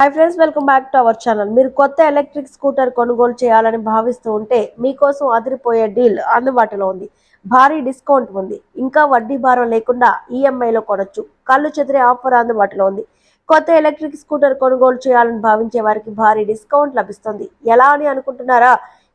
Hi friends welcome back to our channel మీరు కొత్త electric scooter కొనుగోలు చేయాలని భావిస్తూ ఉంటే మీకోసం అదిరిపోయే డీల్ అందుబాటులో ఉంది. భారీ డిస్కౌంట్ ఉంది. ఇంకా వడ్డీ భారం లేకుండా ఈఎంఐలో కొనొచ్చు. కళ్ళు చెదిరే ఆఫర్ అందుబాటులో ఉంది. కొత్త ఎలక్ట్రిక్ స్కూటర్ కొనుగోలు చేయాలని భావించే వారికి భారీ డిస్కౌంట్ లభిస్తుంది. ఎలా అని అనుకుంటున్నారా?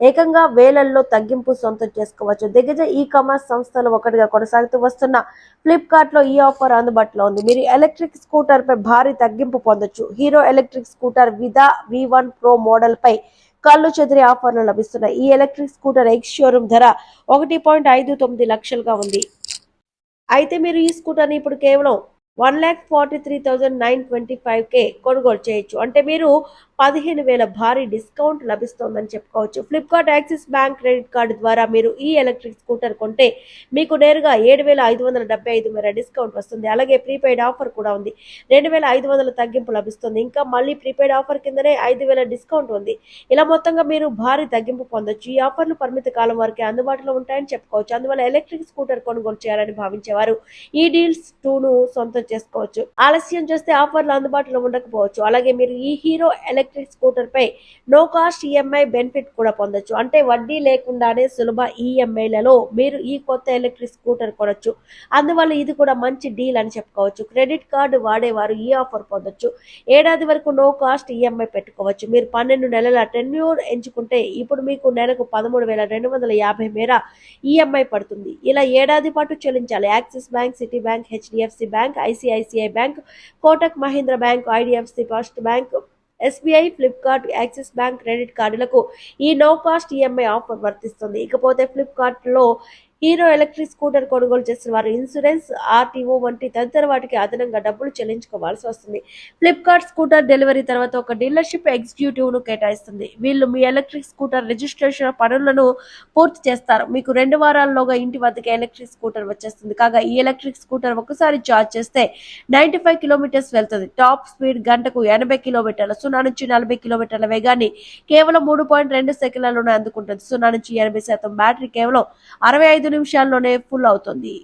ఏకంగా వేలల్లో తగ్గింపు సొంతం చేసుకోవచ్చు. దిగ్గజ ఈ కామర్స్ సంస్థలు ఒకటిగా కొనసాగుతూ వస్తున్న ఫ్లిప్కార్ట్లో ఈ ఆఫర్ అందుబాటులో ఉంది. మీరు ఎలక్ట్రిక్ స్కూటర్ పై భారీ తగ్గింపు పొందొచ్చు. Hero electric scooter Vida V one pro model పై కళ్ళు చెదిరే ఆఫర్లు లభిస్తున్నాయి. ఈ ఎలక్ట్రిక్ స్కూటర్ ఎక్స్ షోరూమ్ ధర ఒకటి పాయింట్ ఐదు తొమ్మిది లక్షలుగా ఉంది. అయితే మీరు ఈ స్కూటర్ని ఇప్పుడు కేవలం one lakh forty three thousand nine twenty five కే కొనుగోలు చేయొచ్చు. అంటే మీరు పదిహేను వేల భారీ డిస్కౌంట్ లభిస్తోందని చెప్పుకోవచ్చు. Flipkart Axis bank credit card ద్వారా మీరు ఈ ఎలక్ట్రిక్ స్కూటర్ కొంటే మీకు నేరుగా ఏడు వేల ఐదు వందల డెబ్బై ఐదు మేర డిస్కౌంట్ వస్తుంది. అలాగే ప్రీపెయిడ్ ఆఫర్ కూడా ఉంది. రెండు వేల ఐదు వందల తగ్గింపు లభిస్తుంది. ఇంకా మళ్ళీ ప్రీపెయిడ్ ఆఫర్ కిందనే ఐదు వేల డిస్కౌంట్ ఉంది. ఇలా మొత్తంగా మీరు భారీ తగ్గింపు పొందొచ్చు. ఈ ఆఫర్లు పరిమిత కాలం వరకే అందుబాటులో ఉంటాయని చెప్పుకోవచ్చు. అందువల్ల ఎలక్ట్రిక్ స్కూటర్ కొనుగోలు చేయాలని భావించేవారు ఈ డీల్స్ టూను సొంతం చేసుకోవచ్చు. ఆలస్యం చేస్తే ఆఫర్లు అందుబాటులో ఉండకపోవచ్చు. అలాగే మీరు ఈ హీరో ఎలక్ట్రిక్ స్కూటర్ పై నో కాస్ట్ ఈఎంఐ బెనిఫిట్ కూడా పొందొచ్చు. అంటే వడ్డీ లేకుండానే సులభ ఈఎంఐలలో మీరు ఈ కొత్త ఎలక్ట్రిక్ స్కూటర్ కొనొచ్చు. అందువల్ల ఇది కూడా మంచి డీల్ అని చెప్పుకోవచ్చు. క్రెడిట్ కార్డు వాడేవారు ఈ ఆఫర్ పొందొచ్చు. ఏడాది వరకు నో కాస్ట్ ఈఎంఐ పెట్టుకోవచ్చు. మీరు పన్నెండు నెలల టెన్యూర్ ఎంచుకుంటే ఇప్పుడు మీకు నెలకు పదమూడు వేల రెండు వందల యాభై మేర ఈఎంఐ పడుతుంది. ఇలా ఏడాది పాటు చెల్లించాలి. Axis bank Citi bank HDFC bank ICICI bank Kotak Mahindra bank IDFC first bank SBI Flipkart Axis bank credit కార్డులకు ఈ నో కాస్ట్ ఈఎంఐ ఆఫర్ వర్తిస్తుంది. ఇకపోతే ఫ్లిప్కార్ట్లో హీరో ఎలక్ట్రిక్ స్కూటర్ కొనుగోలు చేసిన వారు ఇన్సూరెన్స్ ఆర్టీఓ వంటి తదితర వాటికి అదనంగా డబ్బులు చెల్లించుకోవాల్సి వస్తుంది. ఫ్లిప్కార్ట్ స్కూటర్ డెలివరీ తర్వాత ఒక డీలర్షిప్ ఎగ్జిక్యూటివ్ను కేటాయిస్తుంది. వీళ్ళు మీ ఎలక్ట్రిక్ స్కూటర్ రిజిస్ట్రేషన్ పనులను పూర్తి చేస్తారు. మీకు రెండు వారాల్లోగా ఇంటి వద్దకే ఎలక్ట్రిక్ స్కూటర్ వచ్చేస్తుంది. కాగా ఈ ఎలక్ట్రిక్ స్కూటర్ ఒకసారి చార్జ్ చేస్తే నైన్టీ ఫైవ్ కిలోమీటర్స్ వెళ్తుంది. టాప్ స్పీడ్ గంటకు ఎనభై కిలోమీటర్ల సున్నా నుంచి నలభై కిలోమీటర్ల వేగాన్ని కేవలం మూడు పాయింట్ రెండు సెకండ్లలోనే అందుకుంటుంది. సున్నా నుంచి ఎనభై శాతం బ్యాటరీ కేవలం అరవై ఐదు నిమిషాల్లోనే ఫుల్ అవుతుంది.